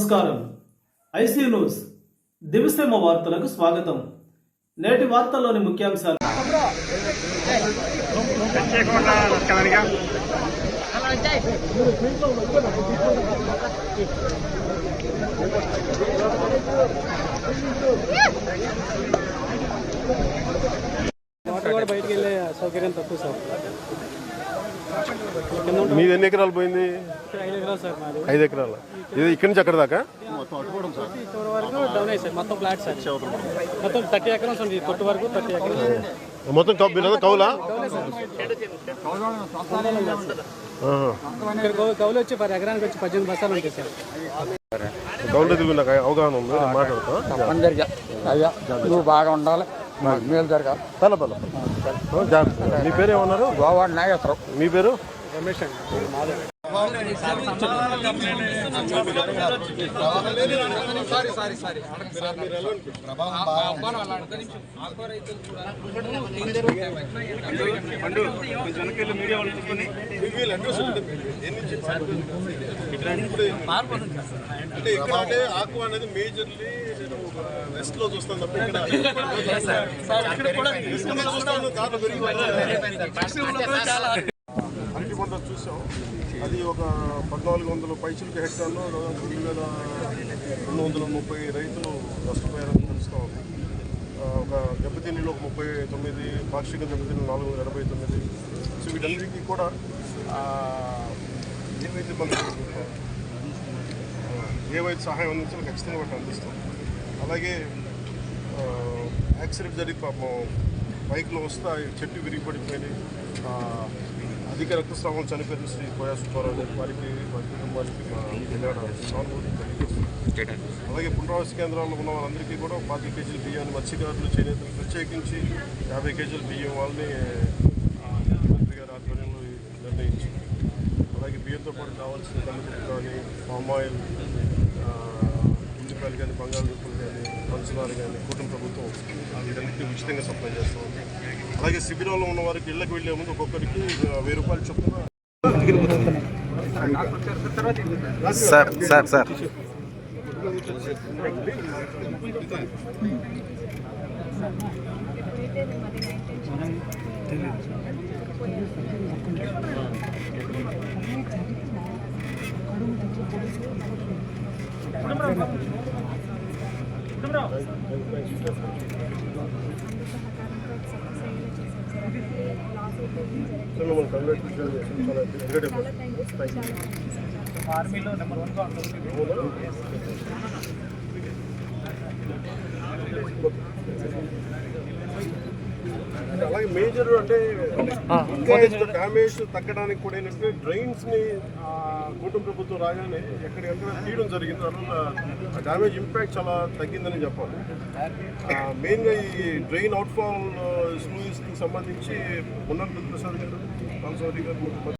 నమస్కారం. IC news. దివిసేమ వార్తలకు స్వాగతం. నేటి వార్తల్లోని ముఖ్యాంశాలు. బయటకు వెళ్ళే సౌకర్యం తక్కువ సార్. మీది ఎన్ని ఎకరాలు పోయింది? ఐదు ఎకరాలు? ఇది ఇక్కడి నుంచి అక్కడ దాకా? మొత్తం ఫ్లాట్ సార్ కౌలా కౌలు? వచ్చి పది ఎకరానికి వచ్చి పద్దెనిమిది బస్సాలు ఉంటాయి సార్ గౌండ రైతులకు నాకు అవగాహన ఉంది నేను మాట్లాడతా. అందరికీ అయ్యా నువ్వు బాగా ఉండాలి. మాకు మేలు జరగాలి. పల. జాగ్రత్త మీ పేరు ఏమన్నారు? గోవా నాగేశ్వరం మీ పేరు? రమేష్ అండి. మాధవ్ అంటే ఇక్కడ అంటే ఆకు అనేది మేజర్లీ నేను వెస్ట్లో చూస్తాను తప్ప ఇక్కడ అరటి పంట చూసాం అది ఒక పద్నాలుగు వందల పైచులకి హెక్టార్లో దాదాపు రెండు వేల రెండు వందల ముప్పై రైతులు నష్టపోయారని తెలుస్తూ ఉంది. ఒక దెబ్బతిన్నీళ్ళు ఒక ముప్పై తొమ్మిది పాక్షిక దెబ్బతిన్న నాలుగు వందల ఎనభై తొమ్మిది. సో వీటన్నిటికీ కూడా ఆ, ఏవైతే మనకి ఏవైతే సహాయం అందించాలో ఖచ్చితంగా వాటిని అందిస్తాం. అలాగే యాక్సిడెంట్ జరిగి పాపం బైక్లో వస్తే చెట్టు విరిగిపడిపోయినాయి అధిక రక్తస్రావం చనిపోయిన శ్రీ కోయా సుబ్బారావు గారి వారికి వారి కుటుంబానికి అలాగే పునరావాస కేంద్రాల్లో ఉన్న వాళ్ళందరికీ కూడా పాతిక కేజీల బియ్యాన్ని మత్స్యకారులు చేనేతలు ప్రత్యేకించి యాభై కేజీల బియ్యం వాళ్ళని కందిపప్పు కానీ పామ్ ఆయిల్ ఆ, ఉల్లిపాయలు కానీ బంగాళదుంపలు కానీ పంచదార కానీ కుటుంబ ప్రభుత్వం వీటన్నిటిని ఉచితంగా సప్లై చేస్తూ ఉంది. అలాగే శిబిరంలో ఉన్న వారికి ఇళ్ళకి వెళ్ళే ముందు ఒక్కొక్కరికి వెయ్యి రూపాయలు చొప్పున సార్ సార్ సార్. మిమ్మల్ని కంగ్రాచులేషన్ చేస్తాను. చాలా ఎందుకంటే ఆర్మీలో నెంబర్ వన్గా అలాగే మేజర్ అంటే డ్యామేజ్ తగ్గడానికి కూడా ఏంటంటే డ్రైన్స్ని కూటమి ప్రభుత్వం రాగానే ఎక్కడ ఎక్కడ తీయడం జరిగింది దానివల్ల డ్యామేజ్ ఇంపాక్ట్ చాలా తగ్గిందని చెప్పాలి. మెయిన్గా ఈ డ్రైన్ అవుట్ఫాల్ స్లూయిస్కి సంబంధించి మున్నర్ ప్రసాద్ గారు రామసారి గారు